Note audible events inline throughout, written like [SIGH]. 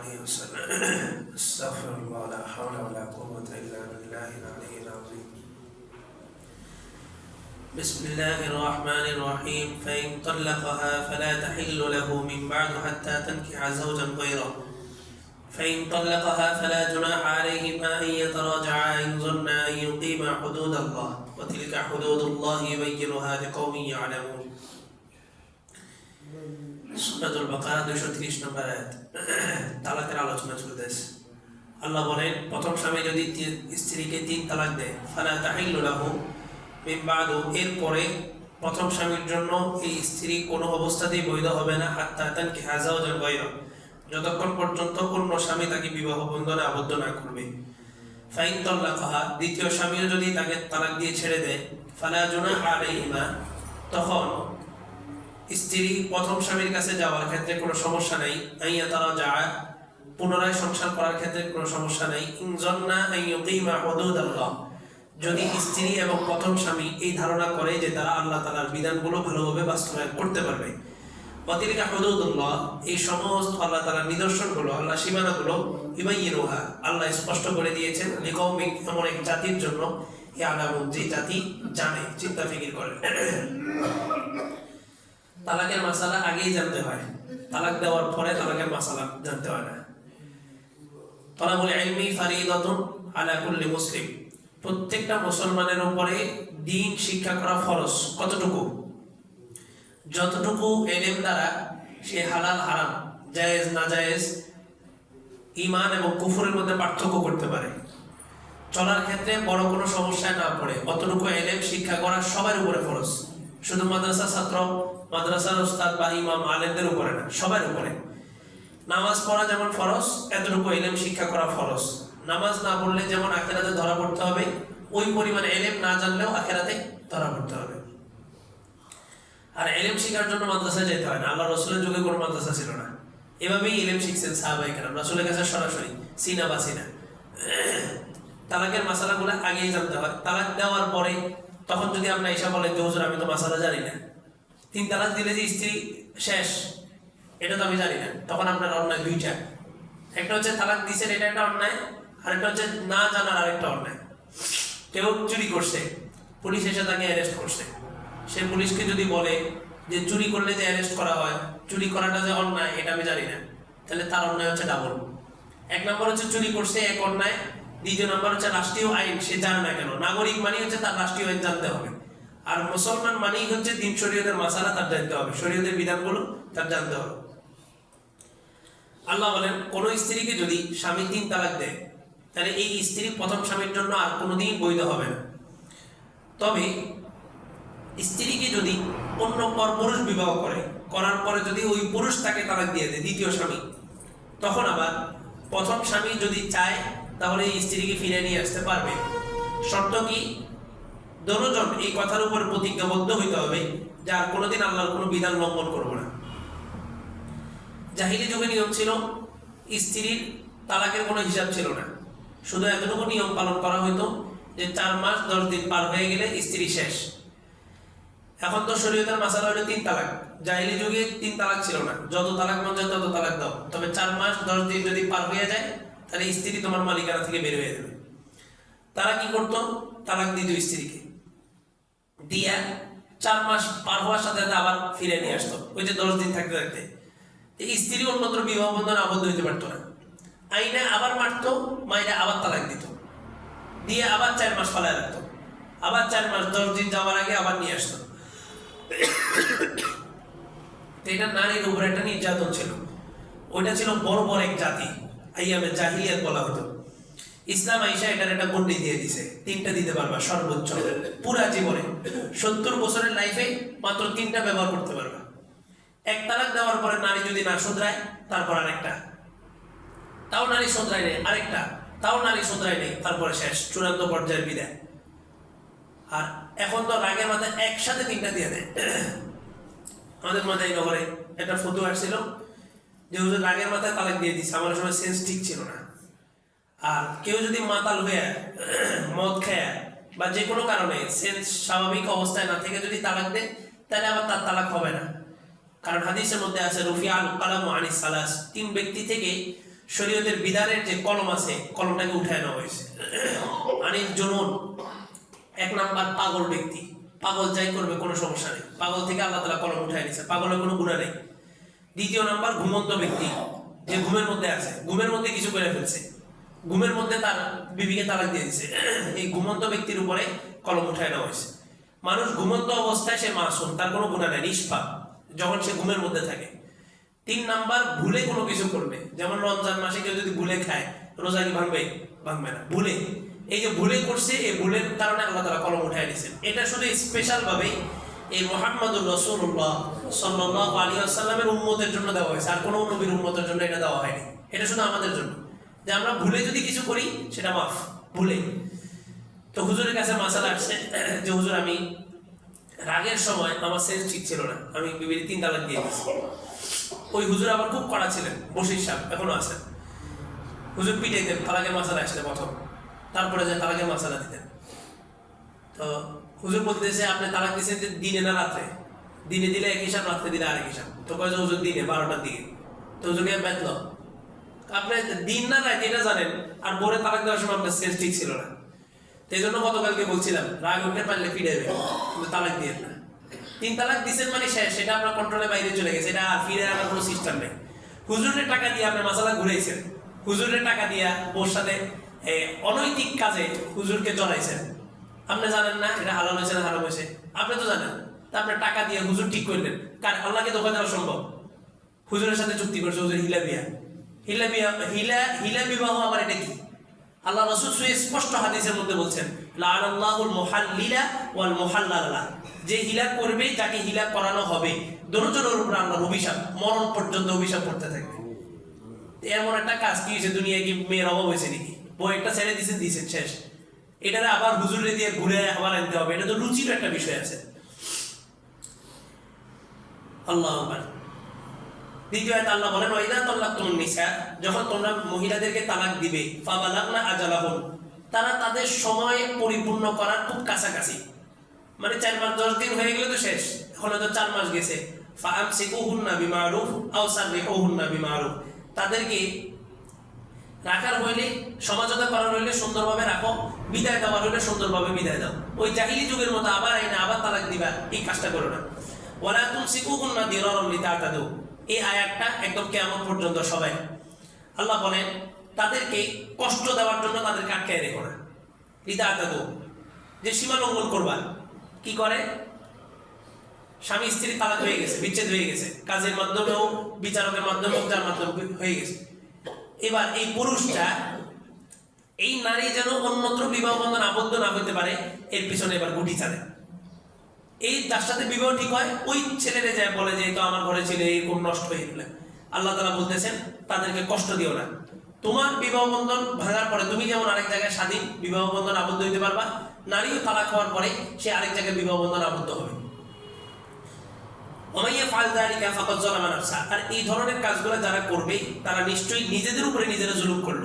عليه وسلم. [CLEARS THROAT] استغفر الله لا حول ولا قوة إلا بالله العلي العظيم. بسم الله الرحمن الرحيم. فإن طلقها فلا تحل له من بعد حتى تنكح زوجا غيره. فإن طلقها فلا جناح عليهما أن يتراجعا إن ظنا أن يقيما حدود الله. وتلك حدود الله يبينها لقوم يعلمون. সুরাতুল বাকারা দুইশো তিরিশ নম্বর তালাকের আলোচনা আল্লাহ বলেন, প্রথম স্বামী যদি স্ত্রীকে তিন তালাক দেয়, ফালা এরপরে প্রথম স্বামীর জন্য এই স্ত্রী কোনো অবস্থাতেই বৈধ হবে না গায়রা। যতক্ষণ পর্যন্ত অন্য স্বামী তাকে বিবাহ বন্ধনে আবদ্ধ না করবে। ফাইন তল্লাকাহা, দ্বিতীয় স্বামীও যদি তাকে তালাক দিয়ে ছেড়ে দেয়, ফালা জুনাহা আলাইহিমা, তখন স্ত্রী প্রথম স্বামীর কাছে যাওয়ার ক্ষেত্রে কোনো সমস্যা নেই। আইয়া তারা যায় পুনরায় সংসার করার ক্ষেত্রে কোনো সমস্যা নেই। যদি স্ত্রী এবং প্রথম স্বামী এই ধারণা করে যে তারা আল্লাহ তাআলার বিধানগুলো ভালোভাবে বাস্তবায়ন করতে পারবে। অতিরিকা হুদুদুল্লাহ, এই সমস্ত আল্লাহ তাআলার নিদর্শনগুলো, আল্লাহ সীমানাগুলো ইবাইয়িনুহা আল্লাহ স্পষ্ট করে দিয়েছেন লিকৌমিক এমন এক জাতির জন্য, এই আলামত যে জাতি জানে, চিন্তা ফিকির করে। তালাকের মাসালা আগেই জানতে হয়। তালাক দেওয়ার পরে তালাকের মাসালা জানতে হয় না। তলাবুল ইলমি ফারিদাতুন আলা মুসলিম। প্রত্যেকটা মুসলমানের উপরে দিন শিক্ষা করা ফরজ। কতটুকু? যতটুকু এলেম দ্বারা সে হালাল, হারাম, জায়েজ না জায়েজ ইমান এবং কুফরের মধ্যে পার্থক্য করতে পারে। চলার ক্ষেত্রে বড় কোনো সমস্যায় না পড়ে। অতটুকু এলেম শিক্ষা করা সবার উপরে ফরজ। শুধু মাদ্রাসা ছাত্র, মাদ্রাসার উস্তাদ বা ইমাম আলেমদের উপরে না, সবার উপরে। নামাজ পড়া যেমন ফরজ, এতটুকু এলেম শিক্ষা করা ফরজ। নামাজ না পড়লে যেমন আখেরাতে ধরা পড়তে হবে, ওই পরিমাণে এলেম না জানলেও আখেরাতে ধরা পড়তে হবে। আর এলেম শেখার জন্য মাদ্রাসায় যেতে হয় না, আল্লাহ রসুলের যুগে কোনো মাদ্রাসা ছিল না। এভাবেই এলেম শিখছেন সাহাবাই কেরাম, রসুলের কাছে সরাসরি, সিনা বা সিনা। তালাকের মাসালাগুলো আগেই জানতে হয়। তালাক দেওয়ার পরে তখন যদি আমরা এসে বলেন যে হুজুর, আমি তো মাসালা জানি না। তিন তালাক দিলে যে স্ত্রী শেষ, এটা তো আমি জানি না। তখন আপনার অন্যায় দুইটা। একটা হচ্ছে তালাক দিছেন, এটা একটা অন্যায় আর একটা হচ্ছে না জানার আরেকটা অন্যায়। কেউ চুরি করছে, পুলিশ এসে তাকে অ্যারেস্ট করছে। সে পুলিশকে যদি বলে যে চুরি করলে যে অ্যারেস্ট করা হয়, চুরি করাটা যে অন্যায়, এটা আমি জানি না। তাহলে তার অন্যায় হচ্ছে ডাবল এক নম্বর হচ্ছে চুরি করছে এক অন্যায় দ্বিতীয় নম্বর হচ্ছে রাষ্ট্রীয় আইন, সে জানে না কেন। নাগরিক মানেই হচ্ছে তার রাষ্ট্রীয় আইন জানতে হবে। আর মুসলমান মানেই হচ্ছে দিন শরীয়তের মাসালা তার জানতে হবে। শরীয়তের বিধানগুলো তার জানতে হবে। আল্লাহ বলেন, কোন স্ত্রীকে যদি স্বামী তিন তালাক দেয়, তাহলে এই স্ত্রী প্রথম স্বামীর জন্য আর কোনোদিন বৈধ হবে না। তবে স্ত্রীকে যদি অন্য পর পুরুষ বিবাহ করে, করার পরে যদি ওই পুরুষ তাকে তালাক দিয়ে দেয়, দ্বিতীয় স্বামী, তখন আবার প্রথম স্বামী যদি চায় তাহলে স্ত্রীকে ফিরে নিয়ে আসতে পারবে। শর্ত কি? দনোজন এই কথার উপর প্রতিজ্ঞাবদ্ধ হইতে হবে যে আর কোনোদিন আল্লাহর কোনো বিধান লঙ্ঘন করব না। জাহিলি যুগে নিয়ম ছিল, স্ত্রীর তালাকের কোনো হিসাব ছিল না। শুধু এতটুকু নিয়ম পালন করা হইতো যে চার মাস দশ দিন পার হয়ে গেলে স্ত্রী শেষ। এখন তো শরীয়তের মাসালা হলো তিন তালাক। জাহিলি যুগে তিন তালাক ছিল না। যত তালাক মন চায় তত তালাক দাও। তবে চার মাস দশ দিন যদি পার হয়ে যায় তাহলে স্ত্রী তোমার মালিকানা থেকে বের হয়ে যাবে। তারা কি করতো? তালাক দিত স্ত্রীকে। দিয়া চার মাস পার হওয়ার সাথে সাথে আবার ফিরে নিয়ে আসতো। ওই যে দশ দিন থাকতে থাকতে। স্ত্রী অন্যত্র বিবাহ বন্ধনে আবদ্ধ হইতে পারতো না। আইনে আবার মারতো মাইনে আবার তালাক দিত। দিয়ে আবার চার মাস পালায় রাখতো। আবার চার মাস, দশ দিন যাওয়ার আগে আবার নিয়ে আসতো। এটা নারীর উপর একটা নির্যাতন ছিল। ওইটা ছিল বড় বড় এক জাতি। আইয়ামে জাহিলিয়াত বলা হতো। ইসলাম আইসা এটার একটা গন্ডি দিয়ে দিছে। তিনটা দিতে পারবা, সর্বোচ্চ। পুরা জীবনে। সত্তর বছরের লাইফে মাত্র তিনটা ব্যবহার করতে পারবা। এক তালাক দেওয়ার পরে নারী যদি না শুধরায়, তারপর আরেকটা। তাও নারী শুধরায় নেই, আরেকটা। তাও নারী শুধরায় নেই, তারপরে শেষ। চূড়ান্ত পর্যায়ের বিদায়। আর এখন তো রাগের মাথায় একসাথে তিনটা দিয়ে দেয়। আমাদের মাথায় নগরে একটা ফটো আসছিল। যে রাগের মাথায় তালাক দিয়ে দিচ্ছে আমার সময় সেন্স ঠিক ছিল না। আর কেউ যদি মাতাল হয়ে, মদ খায়, বা যে কোনো কারণে সেন্স স্বাভাবিক অবস্থায় না থেকে যদি তালাক দেয়, তাহলে আবার তার তালাক হবে না। কারণ হাদিসের মধ্যে আছে রফি আল কালাম আনিস সালাস। তিন ব্যক্তি থেকে শরীয়তের বিধানের যে কলম আছে, কলমটাকে উঠায় নেওয়া হয়েছে। আনিল জনুন, এক নাম্বার পাগল ব্যক্তি। পাগল যাই করবে, কোনো সমস্যা নেই। পাগল থেকে আল্লাহ তালা কলম উঠায় নিছে। পাগলের কোনো গুণা নেই। দ্বিতীয় নাম্বার ঘুমন্ত ব্যক্তি, যে ঘুমের মধ্যে আছে, ঘুমের মধ্যে কিছু করে ফেলছে। ঘুমের মধ্যে তার বিবিকে তালাক দিয়ে দিচ্ছে [CLEARS THROAT] এই ঘুমন্ত ব্যক্তির উপরে কলম উঠায় নেওয়া হয়েছে। মানুষ ঘুমন্ত অবস্থায় সে মাসুম, তার কোনো গুণা নেই, নিষ্পাপ, যখন সে ঘুমের মধ্যে থাকে। তিন নাম্বার, ভুলে কোনো কিছু করবে। যেমন রমজান মাসে কেউ যদি ভুলে খায়, রোজা কি ভাঙবে? ভাঙবে না, ভুলে। এই যে ভুলে করছে, এই ভুলের কারণে আল্লাহ তালা কলম উঠাই দিয়েছেন। এটা শুধু স্পেশাল ভাবে এই মোহাম্মদুর রসুল্লাহ সাল্লাহ আলী আসাল্লামের উম্মতের জন্য দেওয়া হয়েছে। আর কোনো নবীর উম্মতের জন্য এটা দেওয়া হয়নি। এটা শুধু আমাদের জন্য। যে আমরা ভুলে যদি কিছু করি, সেটা মাফ। ভুলে। তো হুজুরের কাছে মাসাল আসছে [CLEARS THROAT] যে হুজুর, আমি রাগের সময় আমার সেন্স ঠিক ছিল না। আমি বিবির তিন তালাক দিয়ে দিয়েছি। ওই হুজুর আবার খুব কড়া ছিলেন, বসির সাহেব, এখনও আছেন। হুজুর পিটাইতেন, তালাকের মাসালা আসলে প্রথম। তারপরে যে তালাকের মাসালা দিতেন। তো হুজুর বলতেছে, আপনি তালাক দিচ্ছেন যে দিনে না রাত্রে? দিনে দিলে এক হিসাব, রাত্রে দিলে আরেক হিসাব। তো কয় যে হুজুর দিনে, বারোটার দিকে। তো হুজুরকে বেতল আপনি দিন না রাত, এটা জানেন, আর বোরে তালাক দেওয়ার সময় আপনার সেন্স ঠিক ছিল না। এই জন্য গতকালকে বলছিলাম, রাগ উঠে পারলে ফিরে যাবে কিন্তু তালাক দিয়ে না। তিন তালাক দিচ্ছেন মানে শেষ, সেটা আপনার কন্ট্রোলের বাইরে চলে গেছে, এটা আর ফিরে আনার কোনো সিস্টেম নেই। হুজুরের টাকা দিয়ে আপনি মাসালা ঘুরেছেন হুজুরের টাকা দিয়া ওর সাথে অনৈতিক কাজে হুজুরকে জড়াইছেন। আপনি জানেন না, এটা হালাল হয়েছে না হারাম হয়েছে? আপনি তো জানেন। তা আপনি টাকা দিয়ে হুজুর ঠিক করলেন কার আল্লাহকে ধোকা দেওয়া সম্ভব। হুজুরের সাথে চুক্তি করছে হুজুর হিলা বিয়া হিলা বিয়া হিলা হিলা বিবাহ আবার এটা কি? আল্লাহ রসুল সুয়ে স্পষ্ট হাদিসের মধ্যে বলছেন, লাআনাল্লাহুল মুহাল্লিলা ওয়াল মুহাল্লালা। যে হিলা করবে, যাকে হিলা করানো হবে দরজনের উপর আল্লাহর অভিশাপ, মরণ পর্যন্ত অভিশাপ করতে থাকবে। এমন একটা কাজ কি হয়েছে দুনিয়ায় কি মেয়ের অভাব হয়েছে নাকি? বই একটা ছেড়ে দিয়েছেন দিয়েছেন শেষ। এটারে আবার হুজুরে দিয়ে ঘুরে আবার আনতে হবে। এটা তো রুচির একটা বিষয় আছে। আল্লাহ দ্বিতীয় আল্লাহ বলেন যখন তোমরা মহিলাদেরকে তালাক দিবে তারা তাদের সময় পরিপূর্ণ করার খুব কাছাকাছি। মানে চার মাস, দশ দিন হয়ে গেলে তো শেষ। এখন হয়তো চার মাস গেছে। বিমারুফ, আও বিমারুফ। তাদেরকে রাখার হইলে, সমাজতা করার হইলে সুন্দরভাবে রাখো। বিদায় দেওয়ার হইলে সুন্দরভাবে বিদায় দাও। ওই জাহিলি যুগের মতো আবার আইনা আবার তালাক দিবা, এই কাজটা করো না। ওয়ালা তুমসিকুহুন্না দিরারাম লিতাতাদু। এই আয়াতটা একদম কেমন পর্যন্ত সবাই, আল্লাহ বলেন, তাদেরকে কষ্ট দেওয়ার জন্য তাদেরকে আটকায় রেখো না। লিতাতাদু। যে সীমা লঙ্ঘন করবা, কি করে? স্বামী স্ত্রী তালাক হয়ে গেছে, বিচ্ছেদ হয়ে গেছে। কাজের মাধ্যমেও, বিচারকের মাধ্যমে হোক যার মাধ্যমে হয়ে গেছে। এবার এই পুরুষটা এই নারী যেন অন্যত্র বিবাহ বন্ধন আবদ্ধ না হতে পারে, এর পিছনে এবার গুটি চালে এই যার সাথে বিবাহ ঠিক হয়, ওই ছেলেরে যায় বলে যে তো আমার ঘরে ছেলে এরকম নষ্ট হয়ে গেলে। আল্লাহ তালা বলতেছেন, তাদেরকে কষ্ট দিও না। তোমার বিবাহ বন্ধন ভাঙার পরে তুমি যেমন আরেক জায়গায় স্বাধীন বিবাহ বন্ধন আবদ্ধ হইতে পারবা, নারীও তালাক হওয়ার পরে সে আরেক জায়গায় বিবাহ বন্ধন আবদ্ধ হবে। আর এই ধরনের কাজগুলো যারা করবে, তারা নিশ্চয়ই নিজেদের উপরে নিজেরা জুলুম করল।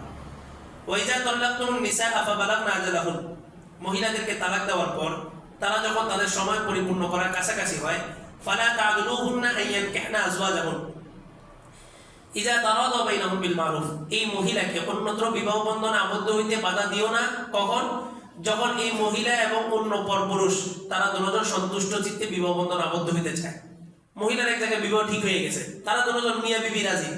জানতে পারে ওয়াইজা তাল্লাকতুমুন নিসা আফাবালাগনা আজালাহুন। মহিলাদেরকে তালাক দেওয়ার পর তারা যখন তাদের সময় পরিপূর্ণ করার কাছাকাছি হয়, ফালা তাদুলুহুন্না আইয়ান কাহনা আজওয়াজাহুন। ইজা তারাদা বাইনাহুম বিল মারুফ। এই মহিলাকে অন্যত্র বিবাহ বন্ধনে আবদ্ধ হইতে বাধা দিও না। কখন? যখন এই মহিলা এবং অন্য পরপুরুষ তারা দুজন সন্তুষ্ট চিত্তে বিবাহ বন্ধন আবদ্ধ হইতে চায়। মহিলার এক জায়গায় বিবাহ ঠিক হয়ে গেছে। তারা দুজন মিয়া বিবি রাজি।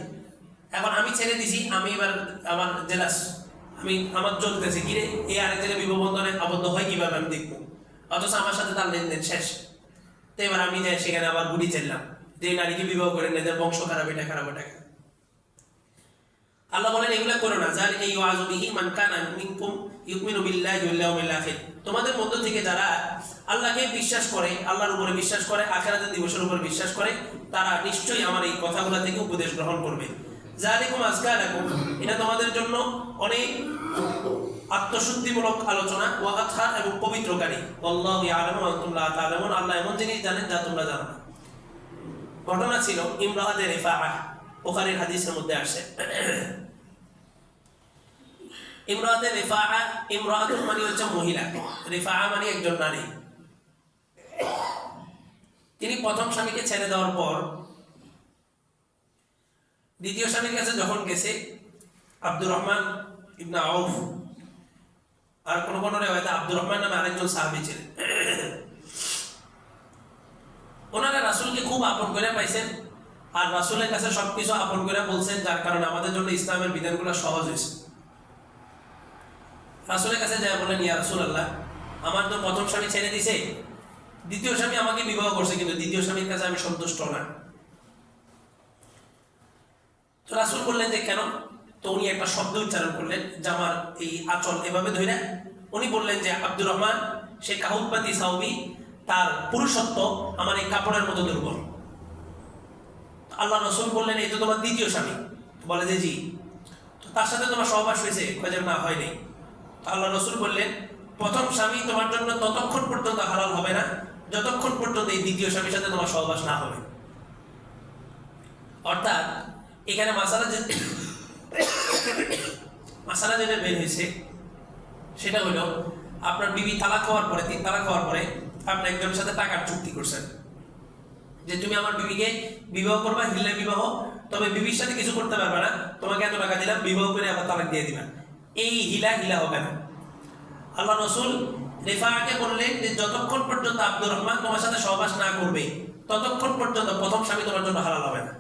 এখন আমি ছেড়ে দিছি, আমি এবার আমার জেলাস। আমি আমার চলতেছে কিরে এই আরেক জায়গায় বিবাহ বন্ধনে আবদ্ধ হয় কীভাবে আমি দেখব? অথচ আমার সাথে তার লেনদেন শেষ। তো এবার আমি যাই, সেখানে আবার গুড়ি চাইলাম যে নারীকে বিবাহ করে এদের বংশ খারাপ, এটা খারাপ এটা আল্লাহ বলেন, এগুলা করো না। যালিকা ইউআযু বিহি মান কানা মিনকুম তোমাদের মধ্য থেকে যারা আল্লাহকে বিশ্বাস করে, আল্লাহর উপরে বিশ্বাস করে, আখিরাতের দিবসের উপর বিশ্বাস করে, তারা নিশ্চয়ই আমার এই কথাগুলো থেকে উপদেশ গ্রহণ করবে। জালিকুম আজকা লাকুম এটা তোমাদের জন্য অনেক আত্মশুদ্ধিমূলক আলোচনা ও আথা এবং পবিত্রকারী। আল্লাহ ইয়ালামু ওয়া আনতুম আল্লাহ এমন জিনিস জানেন যা তোমরা জানো না। ঘটনা ছিল ইমরাহাতে রিফাআহ বুখারীর হাদিসের মধ্যে আসে। ইমরাহাতে রিফাআহ ইমরাহাতুল মানে হচ্ছে মহিলা। রিফাআহ মানে একজন নারী। তিনি প্রথম স্বামীকে ছেড়ে দেওয়ার পর দ্বিতীয় স্বামীর কাছে যখন গেছে, আব্দুর রহমান ইবনা আউফ, আর কোন কোন আব্দুর রহমান নামে আরেকজন সাহাবী ছিলেন। ওনারা রাসূলকে খুব আপন করে পাইছেন, আর রাসূলের কাছে সবকিছু আপন করে বলছেন, যার কারণে আমাদের জন্য ইসলামের বিধানগুলো সহজ হয়েছে। রাসূলের কাছে যায় বলেন, ইয়া রাসূলুল্লাহ, আমার তো প্রথম স্বামী ছেড়ে দিছে, দ্বিতীয় স্বামী আমাকে বিবাহ করছে, কিন্তু দ্বিতীয় স্বামীর কাছে আমি সন্তুষ্ট না। তো রাসুল বললেন যে, কেন? তো উনি একটা শব্দ উচ্চারণ করলেন, যে আমার এই আচল এভাবে ধরে উনি বললেন যে, আব্দুর রহমান, সে কাহুতপাতি সাউবি, তার পুরুষত্ব আমার এই কাপড়ের মতো দুর্বল। আল্লাহ রসুল বললেন, এই তো তোমার দ্বিতীয় স্বামী। বলে যে, জি। তো তার সাথে তোমার সহবাস হয়েছে যে না, হয়নি। তো আল্লাহ রসুল বললেন, প্রথম স্বামী তোমার জন্য ততক্ষণ পর্যন্ত হালাল হবে না, যতক্ষণ পর্যন্ত এই দ্বিতীয় স্বামীর সাথে তোমার সহবাস না হবে। অর্থাৎ এখানে মাসালা যে মাসালা যেটা বের হয়েছে, সেটা হলো আপনার বিবি তালাক হওয়ার পরে, তিন তালাক হওয়ার পরে আপনি একজনের সাথে টাকার চুক্তি করছেন। যে তুমি আমার বিবিকে বিবাহ করবা হিল্লা বিবাহ, তবে বিবির সাথে কিছু করতে পারবে না। তোমাকে এত টাকা দিলাম, বিবাহ করে আবার তালাক দিয়ে দিবা। এই হিলা হিলা হবে না। আল্লাহ রসুল রেফাকে বললেন যে, যতক্ষণ পর্যন্ত আব্দুর রহমান তোমার সাথে সহবাস না করবে, ততক্ষণ পর্যন্ত প্রথম স্বামী তোমার জন্য হালাল হবে না।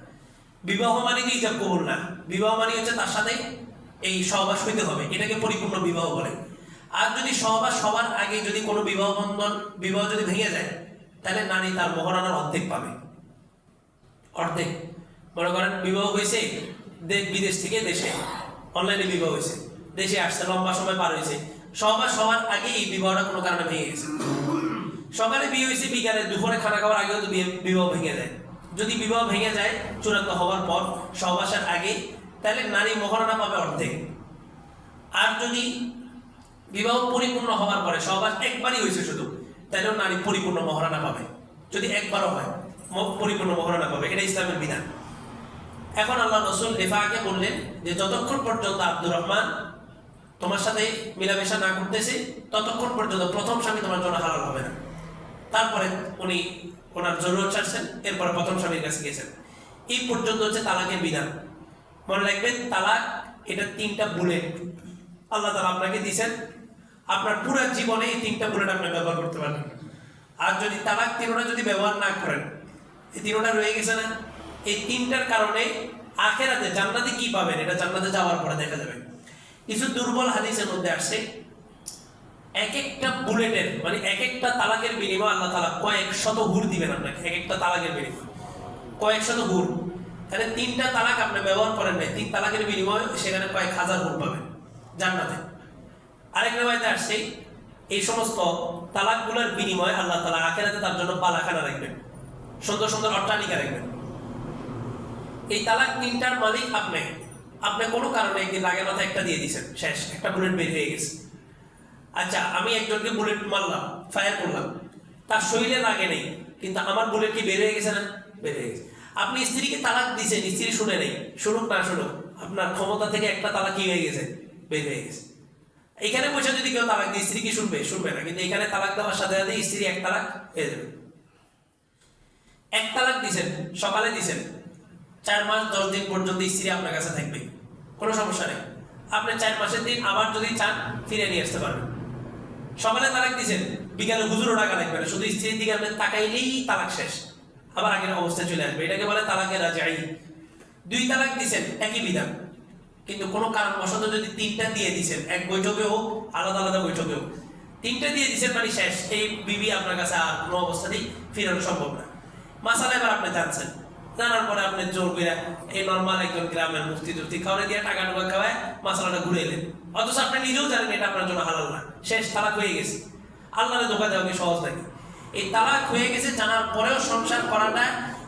বিবাহ মানে কি? ইজাব কবুল না। বিবাহ মানে হচ্ছে তার সাথে এই সহবাস হইতে হবে। এটাকে পরিপূর্ণ বিবাহ বলে। আর যদি সহবাস সবার আগে যদি কোনো বিবাহ বন্ধন, বিবাহ যদি ভেঙে যায়, তাহলে নারী তার মহারানার অর্ধেক পাবে। অর্ধেক। মনে করেন বিবাহ হয়েছে দেশ বিদেশ থেকে দেশে। অনলাইনে বিবাহ হয়েছে। দেশে আসছে, লম্বা সময় পার হয়েছে। সবার সবার আগে এই বিবাহটা কোনো কারণে ভেঙে গেছে। সকালে বিয়ে হয়েছে, বিকালে দুপুরে খানা খাওয়ার আগেও তো বিয়ে বিবাহ ভেঙে যায়। যদি বিবাহ ভেঙে যায়, চূড়ান্ত হওয়ার পর সহবাসের আগে, তাহলে নারী মহারণা পাবে অর্ধেক। আর যদি বিবাহ পরিপূর্ণ হওয়ার পরে সহবাস একবারই হয়েছে শুধু, তাহলেও নারী পরিপূর্ণ মহারণা পাবে। যদি একবারও হয় পরিপূর্ণ মহারণা পাবে। এটা ইসলামের বিধান। এখন আল্লাহ রসুল রেফাকে বললেন যে, যতক্ষণ পর্যন্ত আব্দুর রহমান তোমার সাথে মিলামেশা না করতেছে, ততক্ষণ পর্যন্ত প্রথম স্বামী তোমার জন্য হালাল হবে না। তারপরে উনি ওনার জরুরত ছাড়ছেন এরপর প্রথম স্বামীর কাছে গেছেন এই পর্যন্ত হচ্ছে তালাকের বিধান। মনে রাখবেন, তালাক এটা তিনটা বুলেট। আল্লাহ তালা আপনাকে দিয়েছেন। আপনার পুরো জীবনে এই তিনটা বুলেট আপনি ব্যবহার করতে পারবেন। আর যদি তালাক তিনোটা যদি ব্যবহার না করেন, এই তিনোটা রয়ে গেছে না? এই তিনটার কারণে আখেরাতে জান্নাতে কি পাবেন? এটা জান্নাতে যাওয়ার পরে দেখা যাবে। কিছু দুর্বল হাদিসের মধ্যে আসছে এক একটা বুলেটের মানে এক একটা তালাকের বিনিময় আল্লাহ তালা কয়েক শত হুর দিবেন আপনাকে এক একটা তালাকের বিনিময়। কয়েক শত হুর। তাহলে তিনটা তালাক আপনি ব্যবহার করেন নাই, তিন তালাকের বিনিময় সেখানে কয়েক হাজার হুর পাবেন, জান্নাতে। আরেক রেবায়তে আসছে, এই সমস্ত তালাকগুলোর বিনিময় আল্লাহ তালা আখেরাতে তার জন্য পালাখানা রাখবেন। সুন্দর সুন্দর অট্টালিকা রাখবেন। এই তালাক তিনটার মালিক আপনি। আপনি কোনো কারণে একদিন রাগের মাথায় একটা দিয়ে দিয়েছেন, শেষ, একটা বুলেট বের হয়ে গেছে। আচ্ছা আমি একজনকে বুলেট মারলাম ফায়ার করলাম। তার শরীরে লাগে নেই, কিন্তু আমার বুলেট কি বের হয়ে গেছে না? বের হয়ে গেছে। আপনি স্ত্রীকে তালাক দিয়েছেন স্ত্রী শুনে নেই। শুনুক না শুনুক, আপনার ক্ষমতা থেকে একটা তালাক কি হয়ে গেছে? বের হয়ে গেছে। এখানে বসে যদি কেউ তালাক দিয়ে, স্ত্রী কি শুনবে? শুনবে না, কিন্তু এখানে তালাক দেওয়ার সাথে সাথে স্ত্রী এক তালাক হয়ে যাবে। এক তালাক দিছেন, সকালে দিছেন। চার মাস, দশ দিন পর্যন্ত স্ত্রী আপনার কাছে থাকবে। কোনো সমস্যা নেই। আপনি চার মাসের দিন আবার যদি চান ফিরে নিয়ে আসতে পারবেন। সকালে তালাক দিছেন বিকালে হুজুরও টাকা লাগবে শুধু স্ত্রীর দিকে আপনি তাকাইলেই তালাক শেষ। আবার আগের অবস্থায় চলে আসবে, এটাকে বলে তালাকের রাজাই। দুই তালাক দিছেন একই বিধান। কিন্তু কোনো কারণবশত যদি তিনটা দিয়ে দিচ্ছেন এক বৈঠকে হোক, আলাদা আলাদা বৈঠকে হোক, তিনটা দিয়ে দিচ্ছেন মানে শেষ। এই বিবি আপনার কাছে আর কোনো অবস্থাতেই ফেরানো সম্ভব না। মাসালা এবার আপনি জানছেন। জানার পরে আপনি জোর করে এই নর্মাল একজন গ্রামের মুফতি টুফতি খাওয়ারে দিয়ে টাকা টুকা খাওয়ায় মশলাটা ঘুরে এলেন অথচ আপনি নিজেও জানেন এটা আপনার জন্য হালাল না। শেষ তালাক হয়ে গেছে। আল্লাহরে ধোকা দেওয়া কি সহজ নাকি? এই তালাক হয়ে গেছে, জানার পরেও সংসার করাটা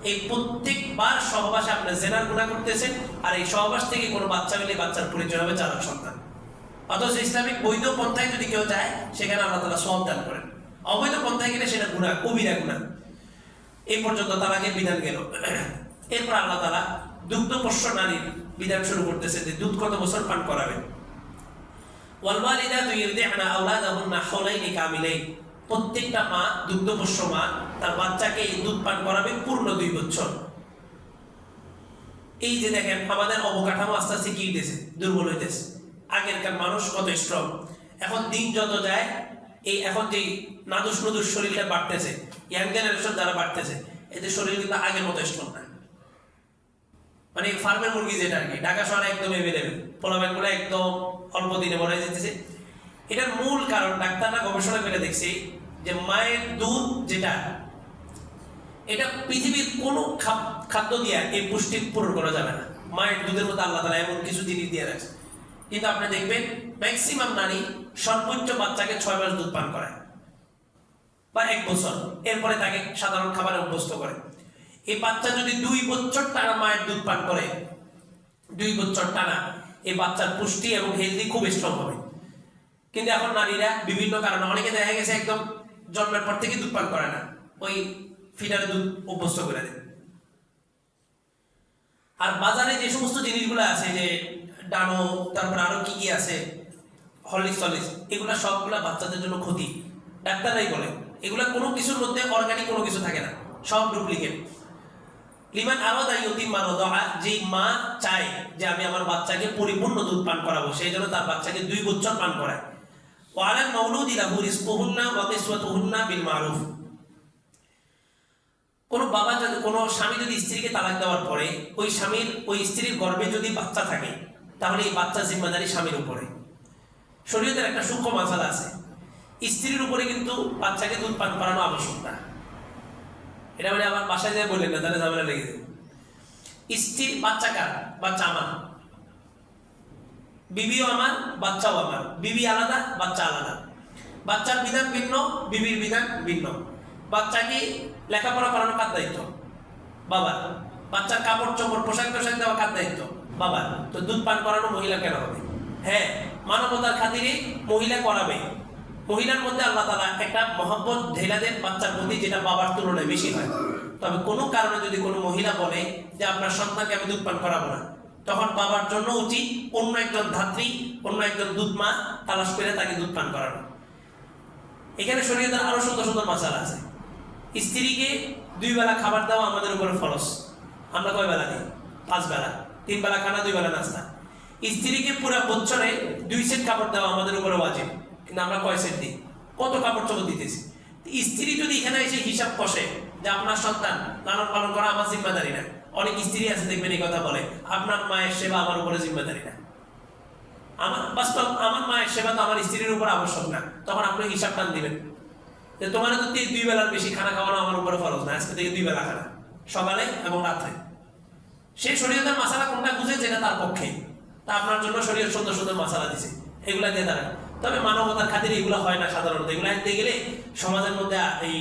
এই প্রত্যেকবার সহবাসে আপনি জেনার গুণা করতেছেন আর এই সহবাস থেকে কোনো বাচ্চা মিলে বাচ্চার পরিচয় হবে চালক সন্তান। অথচ ইসলামিক বৈধ পন্থায় যদি কেউ যায়, সেখানে আল্লাহ তালা সব দান করেন। অবৈধ পন্থায় গেলে সেটা গুণা কবিরা গুণা এই পর্যন্ত তালাকে বিধান গেল। এরপর আল্লাহ তালা দুগ্ধপোষ্য নারীর বিধান শুরু করতেছে যে দুধ কত বছর পান করাবেন। প্রত্যেকটা মা দুগ্ধপোষ্য মা, তার বাচ্চাকে এই দুধ পান করাবে পূর্ণ দুই বছর। এই যে দেখেন, আমাদের অবকাঠামো আস্তে আস্তে কি দুর্বল হইতেছে। আগেরকার মানুষ কত স্ট্রং এখন দিন যত যায়, এই এখন যে নাদুস নদুস শরীরটা বাড়তেছে ইয়াং জেনারেশন যারা বাড়তেছে। এদের শরীর কিন্তু আগের মতো স্ট্রং না মানে ফার্মের মুরগি যেটা আর কি, ঢাকা শহরে একদম এভেলেবেল পোলাবেনগুলো একদম অল্প দিনে বড় যেতেছে। এটার মূল কারণ ডাক্তাররা গবেষণা করে দেখছে যে মায়ের দুধ যেটা, এটা পৃথিবীর কোনো খাদ্য দিয়ে এই পুষ্টি পূরণ করা যাবে না। মায়ের দুধের মতো আল্লাহ তালা এমন কিছু জিনিস দিয়ে রাখছে। কিন্তু আপনি দেখবেন ম্যাক্সিমাম নারী সর্বোচ্চ বাচ্চাকে ছয় মাস দুধ পান করায়। বা এক বছর। এরপরে তাকে সাধারণ খাবারে অভ্যস্ত করে। এই বাচ্চা যদি দুই বছর টানা মায়ের দুধ পান করে, দুই বছর টানা, এই বাচ্চার পুষ্টি এবং হেলদি খুব স্ট্রং হবে। কিন্তু এখন নারীরা বিভিন্ন কারণে, অনেকে দেখা গেছে একদম জন্মের পর থেকে দুধ পান করে না, ওই ফিডারে দুধ অভ্যস্ত করে দেয়। আর বাজারে যে সমস্ত জিনিসগুলো আছে, যে ডানো তারপর আরও কি কি আছে হরলিক্স টলিক্স এগুলা সবগুলা বাচ্চাদের জন্য ক্ষতি। ডাক্তাররাই বলে। এগুলা কোনো কিছুর মধ্যে অর্গানিক কোনো কিছু থাকে না। সব ডুপ্লিকেট লিমান আলাদা ইয়তিম মারদা যেই মা চায় যে আমি আমার বাচ্চাকে পরিপূর্ণ দুধ পান করাবো, সেই জন্য তার বাচ্চাকে দুই বছর পান করায়। ওয়ালাল মারুফ। কোন বাবা যদি, কোনো স্বামী যদি স্ত্রীকে তালাক দেওয়ার পরে ওই স্বামীর, ওই স্ত্রীর গর্ভে যদি বাচ্চা থাকে, তাহলে এই বাচ্চার জিম্মাদারি স্বামীর উপরে। শরীয়তের একটা সূক্ষ্ম মাসালা আছে। স্ত্রীর উপরে কিন্তু বাচ্চাকে দুধ পান করানো আবশ্যক না। এটা মানে আমার বাসায় যায় বললেন না, তাহলে ঝামেলা লেগে যাবে। স্ত্রীর বাচ্চা কার? বাচ্চা আমার। বিবিও আমার, বাচ্চাও আমার। বিবি আলাদা, বাচ্চা আলাদা। বাচ্চার বিধান ভিন্ন, বিবির বিধান ভিন্ন। বাচ্চাকে লেখাপড়া করানো কার দায়িত্ব? বাবার। বাচ্চার কাপড়, চোপড়, পোশাক টোশাক দেওয়া কার দায়িত্ব? বাবার। তো দুধ পান করানো মহিলা কেন হবে? হ্যাঁ মানবতার খাতিরে মহিলা করাবে। মহিলার মধ্যে আল্লাহ তালা একটা মহব্বত ঢেলা দেন বাচ্চার প্রতি, যেটা বাবার তুলনায় বেশি হয়। তবে কোনো কারণে যদি কোনো মহিলা বলে যে, আপনার সন্তানকে আমি দুধ পান করাবো না। তখন বাবার জন্য উচিত অন্য একজন ধাত্রী, অন্য একজন দুধ মা তালাশ করে তাকে দুধ পান করানো। এখানে শরীয়তের আরও সুন্দর সুন্দর মাসালা আছে। স্ত্রীকে দুই বেলা খাবার দেওয়া আমাদের উপরে ফরস আমরা কয় বেলা দিই পাঁচ বেলা। তিন বেলা খানা, দুই বেলা নাস্তা। স্ত্রীকে পুরো বছরে দুই সেট কাপড় দেওয়া আমাদের উপরে ওয়াজিব। কিন্তু আমরা কয় দিই? কত কাপড় চোপড় দিতেছি? স্ত্রী যদি এখানে এসে হিসাব কষে যে আপনার সন্তান, লালন পালন করা আমার জিম্মাদারি না। অনেক স্ত্রী আছে, দেখবেন এই কথা বলে, আপনার মায়ের সেবা আমার উপরে জিম্মাদারি না। আমার বাস্তব, আমার মায়ের সেবা তো আমার স্ত্রীর উপর আবশ্যক না। তখন আপনি হিসাব টান দিবেন। যে তোমার তো দুই বেলার বেশি খানা খাওয়ানো আমার উপরে ফরজ না। আজকে থেকে দুই বেলা খানা, সকালে এবং রাত্রে। সে শরীয়তের মশালা কোনটা বুঝে, যেটা তার পক্ষে। তা আপনার জন্য শরীর সুন্দর সুন্দর মশালা দিছে। এগুলা দিয়ে দাঁড়ায় তবে মানবতার খাতিরে এগুলো হয় না সাধারণত। এগুলো আনতে গেলে সমাজের মধ্যে এই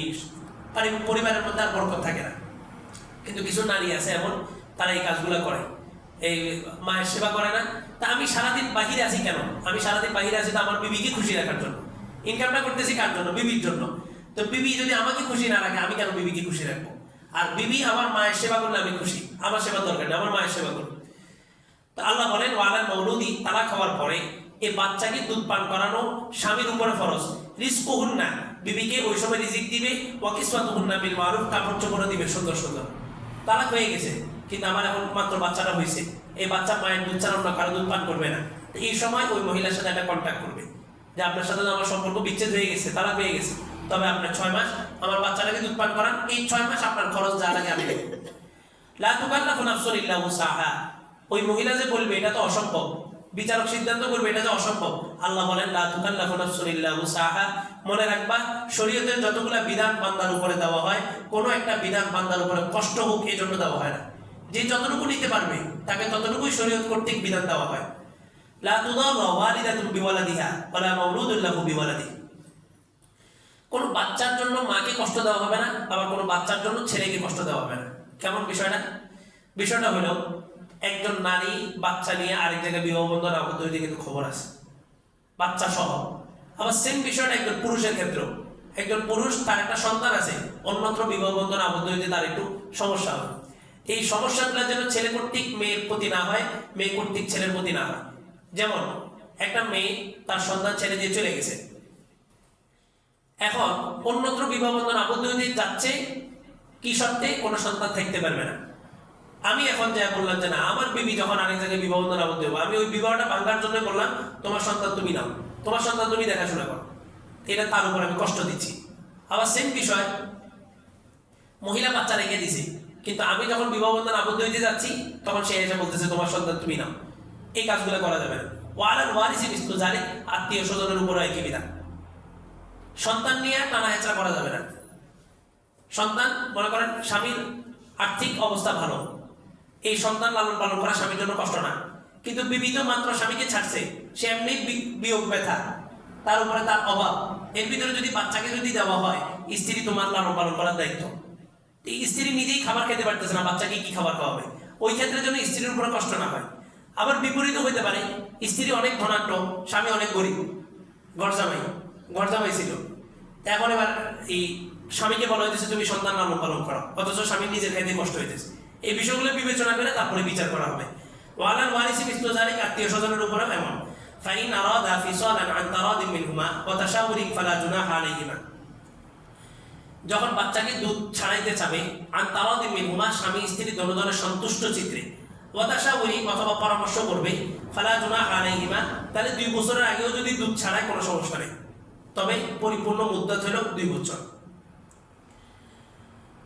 পরিবারের মধ্যে আর বরকত থাকে না। কিন্তু কিছু নারী আছে এমন, তারা এই কাজগুলো করে। এই মায়ের সেবা করে না। তা আমি সারাদিন বাহিরে আছি কেন? আমি সারাদিন বাহিরে আছি তো আমার বিবিকে খুশি রাখার জন্য। ইনকামটা করতেছি কার জন্য? বিবির জন্য। তো বিবি যদি আমাকে খুশি না রাখে, আমি কেন বিবিকে খুশি রাখব? আর বিবি আমার মায়ের সেবা করলে আমি খুশি। আমার সেবা দরকার আমার মায়ের সেবা করুন। তো আল্লাহ বলেন, ওয়ালাল মৌলুদি তালা খাওয়ার পরে এই বাচ্চাকে দুধ পান করানো স্বামীর উপরে ফরজ। রিস্ক না বিবিকে ওই সময় রিজিক দিবে ওয়াকিসওয়াত না বিল মারুফ কাপড় চোপড় দিবে, সুন্দর সুন্দর। তালাক হয়ে গেছে, কিন্তু আমার এখন মাত্র বাচ্চাটা হয়েছে। এই বাচ্চা মায়ের দুধ ছাড়া কারও দুধ পান করবে না। এই সময় ওই মহিলার সাথে একটা কন্ট্যাক্ট করবে। যে আপনার সাথে আমার সম্পর্ক বিচ্ছেদ হয়ে গেছে, তালাক হয়ে গেছে। তবে আপনার ছয় মাস, আমার বাচ্চাটাকে দুধ পান করান, এই ছয় মাস আপনার খরচ যা লাগে আমি দেবো। লা তুকাল্লাফু নাফসুন ইল্লা উসাহা। ওই মহিলা যে বলবে, এটা তো অসম্ভব। বিচারক সিদ্ধান্ত করবে এটা যে অসম্ভব। আল্লাহ বলেন, লা তুকাল্লাফু নাফসুন ইল্লা মনে রাখবা, শরীয়তের যতগুলা বিধান বান্দার উপরে দেওয়া হয়, কোনো একটা বিধান বান্দার উপরে কষ্ট হোক এই জন্য দেওয়া হয় না। যে যতটুকু নিতে পারবে, তাকে ততটুকুই শরীয়ত কর্তৃক বিধান দেওয়া হয়। লা তুদাররা ওয়ালিদাতুন বিওয়ালাদিহা ওয়ালা মাওলুদুন লাহু বিওয়ালাদিহি কোনো বাচ্চার জন্য মাকে কষ্ট দেওয়া হবে না, আবার কোনো বাচ্চার জন্য ছেলেকে কষ্ট দেওয়া হবে না। কেমন বিষয়টা? বিষয়টা হলো একজন নারী বাচ্চা নিয়ে আরেক জায়গায় বিবাহ বন্ধন আবদ্ধ হইতে কিন্তু খবর আছে। বাচ্চা সহ। আবার সেম বিষয়টা একজন পুরুষের ক্ষেত্রেও। একজন পুরুষ, তার একটা সন্তান আছে, অন্যত্র বিবাহ বন্ধন আবদ্ধ হইতে তার একটু সমস্যা হয় এই সমস্যাগুলো যেন ছেলে কর্তৃক মেয়ের প্রতি না হয়, মেয়ে কর্তৃক ছেলের প্রতি না হয়। যেমন, একটা মেয়ে, তার সন্তান ছেড়ে দিয়ে চলে গেছে। এখন অন্যত্র বিবাহ বন্ধন আবদ্ধ হইতে যাচ্ছে, কি সত্ত্বে কোনো সন্তান থাকতে পারবে না। আমি এখন যা বললাম যে না, আমার বিবি যখন আরেক জায়গায় বিবাহ আবদ্ধ হব আমি ওই বিবাহটা ভাঙ্গার জন্য বললাম, তোমার সন্তান তুমি নাও। তোমার সন্তান তুমি দেখাশোনা করো। এটা তার উপর আমি কষ্ট দিচ্ছি। আবার সেম বিষয়, মহিলা বাচ্চা রেখে দিছে, কিন্তু আমি যখন বিবাহ বন্ধন আবদ্ধ হইতে যাচ্ছি, তখন সে এসে বলতেছে, তোমার সন্তান তুমি নাও। এই কাজগুলো করা যাবে না। ওয়ালার ওয়ারিসি বিস্তু জানে আত্মীয় স্বজনের উপর একই বিধান সন্তান নিয়ে টানা হেঁচড়া করা যাবে না। সন্তান, মনে করেন, স্বামীর আর্থিক অবস্থা ভালো। এই সন্তান লালন পালন করা স্বামীর জন্য কষ্ট না। কিন্তু বিবিধ মাত্র স্বামীকে ছাড়ছে, সে এমনি বিয়োগ ব্যথা। তার উপরে তার অভাব। এর ভিতরে যদি বাচ্চাকে যদি দেওয়া হয়, স্ত্রী তোমার লালন পালন করার দায়িত্ব। স্ত্রী নিজেই খাবার খেতে পারতেছে না, বাচ্চাকে কি খাবার খাওয়াবে? ওই ক্ষেত্রে যেন স্ত্রীর উপরে কষ্ট না হয়। আবার বিপরীত হইতে পারে, স্ত্রী অনেক ধনাঢ্য, স্বামী অনেক গরিব। গরজামাই গরজামাই ছিল। এখন এবার এই স্বামীকে বলা হইতেছে, তুমি সন্তান লালন পালন করো অথচ স্বামী নিজের খাইতে কষ্ট হইতেছে। এই বিষয়গুলো বিবেচনা করে তারপরে বিচার করা হবে। ওয়ালাল ওয়ারিসি মিসলু যালিক আত্মীয় স্বজনের উপরেও এমন। ফাইন আরাদা ফিসালান আন তারাদিন মিনহুমা ওয়া তাশাউরিন ফালা জুনাহা আলাইহিমা। যখন বাচ্চাকে দুধ ছাড়াইতে চাবে আর তারাও দিন মিনহুমা স্বামী স্ত্রী দনদনের সন্তুষ্ট চিত্রে। ওয়াতাশাউরি অথবা পরামর্শ করবে, ফালা জুনাহা আলাইহিমা, তাহলে দুই বছরের আগেও যদি দুধ ছাড়ায় কোনো সমস্যা নেই। তবে পরিপূর্ণ মুদ্দত হলো দুই বছর।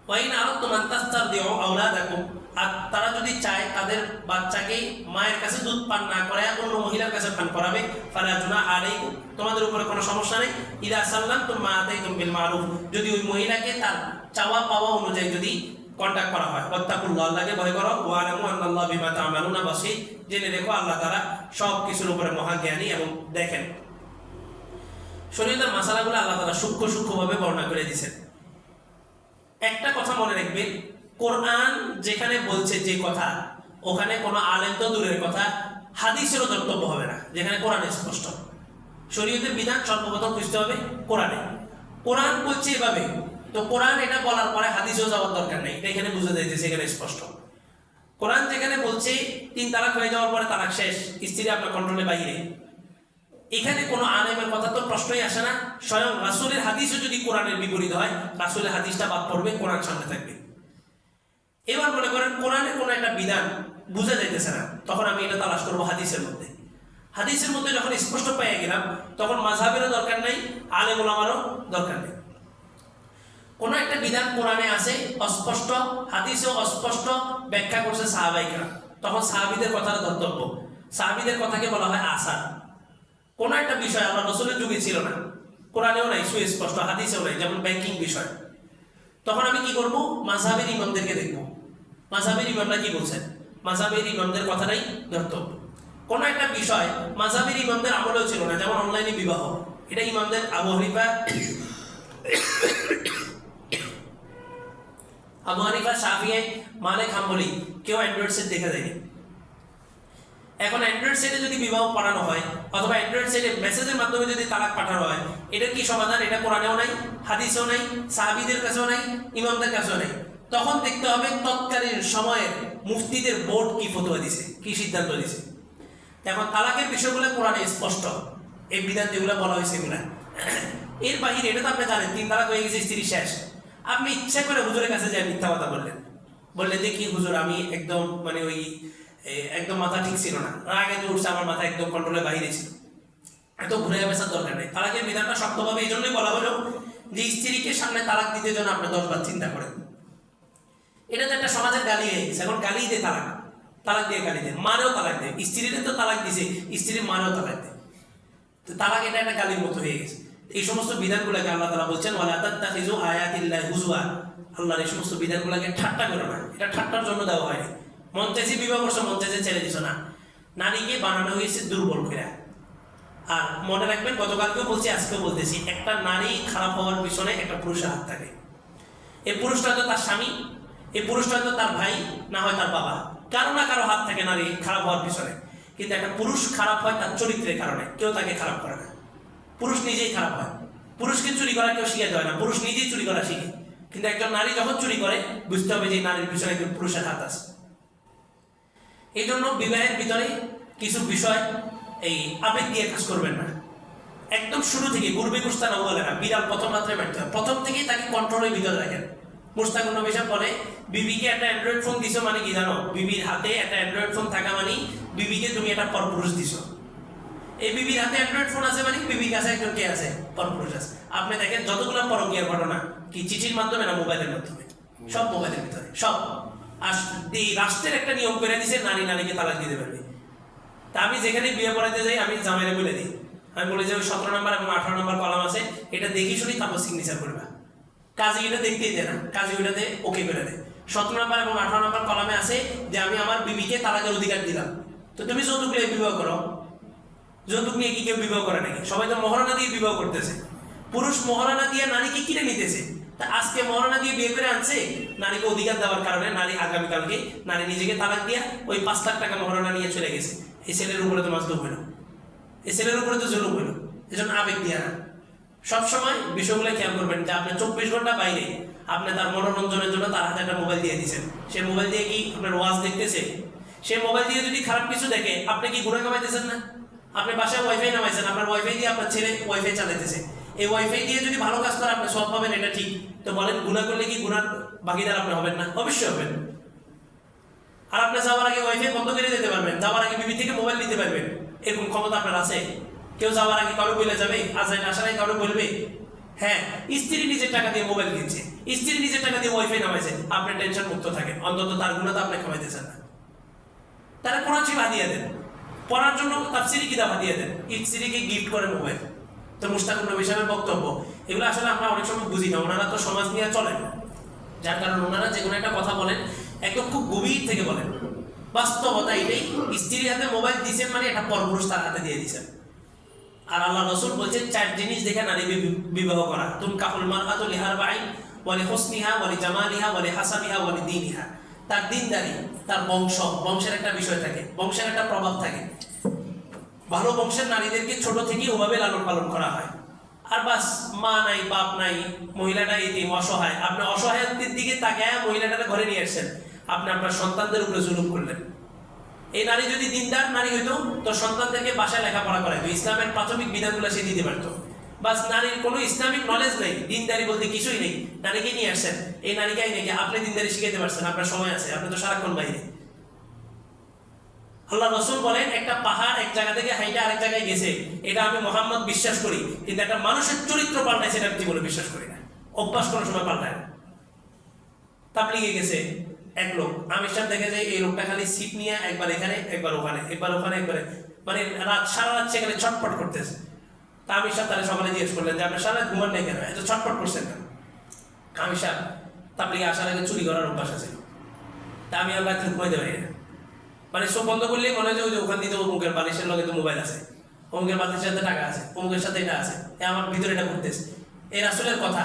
ওয়াইন আরাদতুম আন তাস্তারদিউ আওলাদাকুম। আর তারা যদি চায় তাদের বাচ্চাকে মায়ের কাছে দুধ পান না করে অন্য মহিলার কাছে পান করাবে, ফালা জুনা আলাইকুম। তোমাদের উপরে কোনো সমস্যা নেই। ইদা সাল্লাম তুম মা আতাইতুম বিল মারুফ। যদি ওই মহিলাকে তার চাওয়া পাওয়া অনুযায়ী যদি কন্টাক্ট করা হয়, ওয়াত্তাকুল্লাহ, আল্লাহকে ভয় করো। ওয়া আলামু আন্নাল্লাহ বিমা তা'মালুনা বাসীর। জেনে রেখো, আল্লাহ তাআলা সব কিছুর উপরে মহাজ্ঞানী এবং দেখেন। শরীয়তের মাসালাগুলো আল্লাহ তাআলা সূক্ষ্ম সূক্ষ্মভাবে বর্ণনা করে দিয়েছেন। একটা কথা মনে রাখবেন কোরআন যেখানে বলছে যে কথা, ওখানে কোনো আলেম তো দূরের কথা, হাদিসেরও দ্রষ্টব্য হবে না, যেখানে কোরআনে স্পষ্ট। শরীয়তের বিধান সর্বপ্রথম খুঁজতে হবে কোরআনে। কোরআন বলছে এভাবে, তো কোরআন এটা বলার পরে হাদিসেও যাওয়ার দরকার নেই এখানে বুঝে যাইতেছে এখানে স্পষ্ট। কোরআন যেখানে বলছে, তিন তালাক হয়ে যাওয়ার পরে তালাক শেষ, স্ত্রী আপনার কন্ট্রোলে বাইরে। এখানে কোনো আলেমের কথা তো প্রশ্নই আসে না। স্বয়ং রাসুলের হাদিসও যদি কোরআনের বিপরীত হয়, রাসুলের হাদিসটা বাদ পড়বে, কোরআন সামনে থাকবে। এবার মনে করেন কোরআনের কোনো একটা বিধান বুঝা যাইতেছে না, তখন আমি এটা তালাশ করব হাদিসের মধ্যে। হাদিসের মধ্যে যখন স্পষ্ট পেয়ে গেলাম, তখন মাঝহাবেরও দরকার নেই আলেম ওলামারও দরকার নেই। কোন একটা বিধান কোরআনে আছে, অস্পষ্ট, হাদিসেও অস্পষ্ট, ব্যাখ্যা করছে সাহাবাইকরা তখন সাহাবিদের কথাটা ধর্তব্য সাহাবিদের কথাকে বলা হয় আসার কোন একটা বিষয় আমরা রসুলের যুগে ছিল না। কোরআনেও নাই, সুস্পষ্ট, হাদিসেও নাই, যেমন ব্যাংকিং বিষয়। তখন আমি কি করব? মাঝহাবের ইমামদেরকে দেখব। মাঝহাবের ইমামরা কি বলছেন? মাঝহাবের ইমামদের কথাটাই ধর্তব্য কোন একটা বিষয় মাঝহাবের ইমামদের আমলেও ছিল না, যেমন অনলাইনে বিবাহ। এটা ইমামদের আবু হানিফা আবু হানিফা শাফিয়ে মালিক হাম্বলি কেউ অ্যান্ড্রয়েড সেট দেখে দেয়নি। এখন অ্যান্ড্রয়েড সেটে যদি বিবাহ পড়ানো হয়, অথবা অ্যান্ড্রয়েড সেটে মেসেজের মাধ্যমে যদি তালাক পাঠানো হয় এটার কি সমাধান? এটা কোরআনেও নাই, হাদিসেও নাই, সাহাবিদের কাছেও নাই, ইমামদের কাছেও নাই। তখন দেখতে হবে তৎকালীন সময়ের মুফতিদের বোর্ড কি ফতোয়া দিছে, কি সিদ্ধান্ত দিছে। এখন তালাকের বিষয়গুলো কোরআনে স্পষ্ট। এই বিধান যেগুলো বলা হয়েছে এগুলা। এর বাহিরে, এটা তো আপনি জানেন, তিন তালাক হয়ে গেছে, স্ত্রী শেষ। আপনি ইচ্ছা করে হুজুরের কাছে যায় মিথ্যা কথা বললেন। বললেন যে কি হুজুর, আমি একদম মানে ওই একদম মাথা ঠিক ছিল না। রাগে যে উঠছে, আমার মাথা একদম কন্ট্রোলের বাইরে ছিল। এত ঘুরে বেসার দরকার নেই। তালাকের বিধানটা শক্তভাবে এই জন্যই বলা হলো যে, স্ত্রীকে সামনে তালাক দিতে জন্য আপনি দশবার চিন্তা করেন। এটা তো একটা সমাজের গালি হয়ে গেছে। এখন গালি দিয়ে তালাক। তালাক দিয়ে গালি দেয় মারেও তালাক দেয় স্ত্রীদের তো তালাক দিছে। স্ত্রীর মারেও তালাক দেয় তো তালাক এটা একটা গালির মতো হয়ে গেছে। এই সমস্ত বিধানগুলোকে আল্লাহ তালা বলছেন আয়াতিল্লাহি হুজুয়া। আল্লাহর এই সমস্ত বিধানগুলোকে ঠাট্টা করে না। এটা ঠাট্টার জন্য দেওয়া হয়নি। মন্তেজে বিবাহ করছ মন্তেজে ছেড়ে দিছো না। নারীকে বানানো হয়েছে দুর্বল করে আর মনে রাখবেন, গতকালকেও বলছি, আজকেও বলতেছি, একটা নারী খারাপ হওয়ার পিছনে একটা পুরুষের হাত থাকে। এই পুরুষটা তো তার স্বামী, এই পুরুষটা হয়তো তার ভাই, না হয় তার বাবা। কারও না কারও হাত থেকে নারী খারাপ হওয়ার পিছনে। কিন্তু একটা পুরুষ খারাপ হয় তার চরিত্রের কারণে, কেউ তাকে খারাপ করে না। পুরুষ নিজেই খারাপ হয়। পুরুষকে চুরি করা কেউ শিখাতে হয় না, পুরুষ নিজেই চুরি করা শিখে। কিন্তু একজন নারী যখন চুরি করে, বুঝতে হবে যে নারীর পিছনে একজন পুরুষের হাত আছে। এই জন্য বিবাহের ভিতরে কিছু বিষয় এই আবেগ দিয়ে কাজ করবেন না। একদম শুরু থেকে পূর্বে কুস্তানা বলে না, বিড়াল প্রথম রাত্রে ব্যর্থ প্রথম থেকেই তাকে কন্ট্রোলের ভিতরে রাখেন। মুস্তাকুর নবী বলে, বিবিকে একটা অ্যান্ড্রয়েড ফোন দিছো মানে কি জানো? বিবির হাতে একটা অ্যান্ড্রয়েড ফোন থাকা মানে বিবিকে তুমি একটা পরপুরুষ দিছো। এই বিবির হাতে অ্যান্ড্রয়েড ফোন আছে মানে বিবির কাছে একজন কে আছে? পরপুরুষ আছে। আপনি দেখেন যতগুলো পরকীয়ার ঘটনা, কি চিঠির মাধ্যমে না মোবাইলের মাধ্যমে? সব মোবাইলের ভিতরে, সব। রাষ্ট্রের একটা নিয়ম করে দিছে, নারী নারীকে তালাক দিতে পারবে। তা আমি যেখানে বিয়ে পড়াইতে যাই, আমি জামাইরে বলে দিই। আমি বলি যে ওই সতেরো নম্বর এবং আঠারো নম্বর কলাম আছে, এটা দেখি শুনি তারপর সিগনেচার করবা। কাজে এটা দেখতেই দেয় না, কাজে ওইটাতে ওকে করে দেয় সতেরো নম্বর এবং আঠারো নম্বর কলামে আছে যে আমি আমার বিবিকে তালাকের অধিকার দিলাম। তো তুমি যৌতুক নিয়ে বিবাহ করো। যৌতুক নিয়ে কি কেউ বিবাহ করে নাকি? সবাই তো মহারণা দিয়ে বিবাহ করতেছে। পুরুষ মহারণা দিয়ে নারীকে কিনে নিতেছে? আজকে মহারণা দিয়ে বিয়ে করে আনছে, নারীকে অধিকার দেওয়ার কারণে, নারী আগামীকালকে, নারী নিজেকে তালাক দিয়া ওই পাঁচ লাখ টাকা মহারণা নিয়ে চলে গেছে। এই ছেলের উপরে তো মাজলুম হইল এই ছেলের উপরে তো জুলুম হইল এজন্য আবেগ দিয়া না। সবসময় বিষয়গুলো খেয়াল করবেন যে আপনি চব্বিশ ঘণ্টা বাইরে, আপনি তার মনোরঞ্জনের জন্য তার হাতে একটা মোবাইল দিয়ে দিয়েছেন। সে মোবাইল দিয়ে কি আপনার ওয়াজ দেখতেছে? সে মোবাইল দিয়ে যদি খারাপ কিছু দেখে, আপনি কি গুণা কামাইতেছেন না? আপনি বাসায় ওয়াইফাই নামাইছেন, আপনার ওয়াইফাই দিয়ে আপনার ছেলে ওয়াইফাই চালাইতেছে। এই ওয়াইফাই দিয়ে যদি ভালো কাজ করে আপনি সব পাবেন এটা ঠিক। তো বলেন, গুণা করলে কি গুণার ভাগিদার আপনি হবেন না? অবশ্যই হবেন। আর আপনি যাওয়ার আগে ওয়াইফাই বন্ধ করে দিতে পারবেন। যাওয়ার আগে বিবি থেকে মোবাইল নিতে পারবেন। এরকম ক্ষমতা আপনার আছে? কেউ যাওয়ার আগে কারও বলে যাবে? আজাইন আসার আগে কারও বলবে? হ্যাঁ স্ত্রী নিজের টাকা দিয়ে মোবাইল কিনছে। স্ত্রী নিজের টাকা দিয়ে ওয়াইফাই নামাইছে। আপনি টেনশন মুক্ত থাকেন। অন্তত তার গুণা তো আপনি খাওয়াইতেছেন না। তারা কোরআন শরীফ হাদিয়া দেন। পড়ার জন্য তার তাফসিরি কিতাব হাদিয়া দেন? স্ত্রীকে গিফট করে মোবাইল তো মুস্তাকুর নবী সাহেবের বক্তব্য। এগুলো আসলে আমরা অনেক সময় বুঝি না, ওনারা তো সমাজ নিয়ে চলেন। যার কারণে ওনারা যে কোনো একটা কথা বলেন, একদম খুব গভীর থেকে বলেন। বাস্তবতা এটাই, স্ত্রীর হাতে মোবাইল দিয়েছেন মানে এটা পরপুরুষ তার হাতে দিয়ে দিয়েছেন। আর আল্লাহ রসুল বলছেন, চার জিনিস দেখে নারী বিবাহ করা। তুম কাকুল মারহাতু লিহার বাই ওয়ালি হোসনিহা বলে জামালিহা, ওয়ালি হাসাবিহা, ওয়ালি দিনিহা। তার দিনদারি, তার বংশ, বংশের একটা বিষয় থাকে, বংশের একটা প্রভাব থাকে। ভালো বংশের নারীদেরকে ছোট থেকেই ওভাবে লালন পালন করা হয়। আর বাস, মা নাই, বাপ নাই মহিলাটা এতিম অসহায়। আপনি অসহায়ত্বের দিকে তাকায় মহিলাটাকে ঘরে নিয়ে আসছেন। আপনি আপনার সন্তানদের উপরে জুলুম করলেন। এই নারী যদি দিনদার নারী হইতো, তো সন্তানদেরকে বাসায় লেখাপড়া করা করাইতো। ইসলামের প্রাথমিক বিধানগুলো সে দিতে পারতো। বাস, নারীর কোনো ইসলামিক নলেজ নেই। দিনদারি বলতে কিছুই নেই। নারীকে নিয়ে আসছেন। এই নারীকে নাকি আপনি দিনদারি শিখাইতে পারছেন। আপনার সময় আছে। আপনি তো সারাক্ষণ বাইরে। আল্লাহ রসুল বলেন, একটা পাহাড় এক জায়গা থেকে হাইটা আরেক জায়গায় গেছে। এটা আমি মোহাম্মদ বিশ্বাস করি। কিন্তু একটা মানুষের চরিত্র পাল্টায় সেটা আমি জীবনে বিশ্বাস করি না। অভ্যাস কোনো সময় পাল্টায় না। তাবলিগে গেছে এক লোক। আমির সাহেব দেখে যে এই লোকটা খালি সিট নিয়ে একবার এখানে, একবার ওখানে একবার ওখানে, একবারে মানে রাত, সারা রাত সেখানে ছটপট করতেছে। তা আমির সাহেব তাহলে সকালে জিজ্ঞেস করলেন যে, আপনার সারা ঘুমান নেই কেন? এত ছটপট করছেন কেন? আমির সাহেব তাবলিগে আসার আগে চুরি করার অভ্যাস আছে। তা আমি রাত্রে ঘুমাইতে পারি না। মানে চোখ বন্ধ করলেই মনে হয় যে ওখান দিয়ে অমুকের বালিশের লগে তো মোবাইল আছে। অমুকের বালিশের সাথে টাকা আছে, অমুকের সাথে এটা আছে। আমার ভিতরে এটা ঘুরতেছে। এই রাসুলের কথা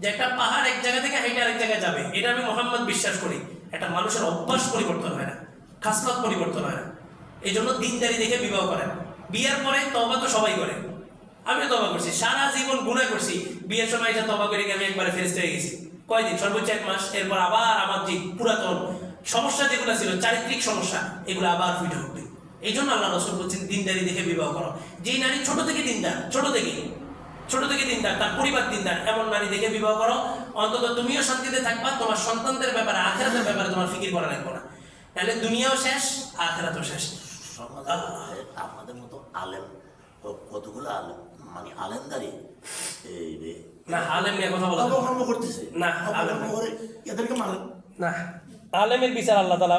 যে একটা পাহাড় এক জায়গা থেকে হাইটে আরেক জায়গায় যাবে, এটা আমি মোহাম্মদ বিশ্বাস করি। একটা মানুষের অভ্যাস পরিবর্তন হয় না, খাসলত পরিবর্তন হয় না। এই জন্য দিনদারি দেখে বিবাহ করেন। বিয়ের পরে তবা তো সবাই করে। আমিও তবা করছি, সারা জীবন গুণা করছি। বিয়ের সময় এটা তবা করে আমি একবারে ফেরেস্ট হয়ে গেছি। কয়দিন? সর্বোচ্চ এক মাস, এরপর আবার আমার যে পুরাতন। সমস্যা যেগুলো ছিল চারিত্রিক সমস্যা এগুলো আবার ফিটে উঠবে। এই জন্য আল্লাহ রসুল বলছেন দিনদারি দেখে বিবাহ করো। যেই নারী ছোট থেকে দিনদার ছোট থেকে ছোট থেকে দিনদার তার পরিবার দিনদার এমন নারী দেখে বিবাহ করো। অন্তত তুমিও শান্তিতে থাকবা তোমার সন্তানদের ব্যাপারে আখেরাতের ব্যাপারে তোমার ফিকির করা লাগবে না। তাহলে দুনিয়াও শেষ আখেরাতও শেষ। আপনাদের মতো আলেম কতগুলো আলেম মানে আলেমদারি এই না আলেম নিয়ে কথা বলা না। করতেছে। না, আলেম এদেরকে মানে না। আলেমের বিচার আল্লাহ তালা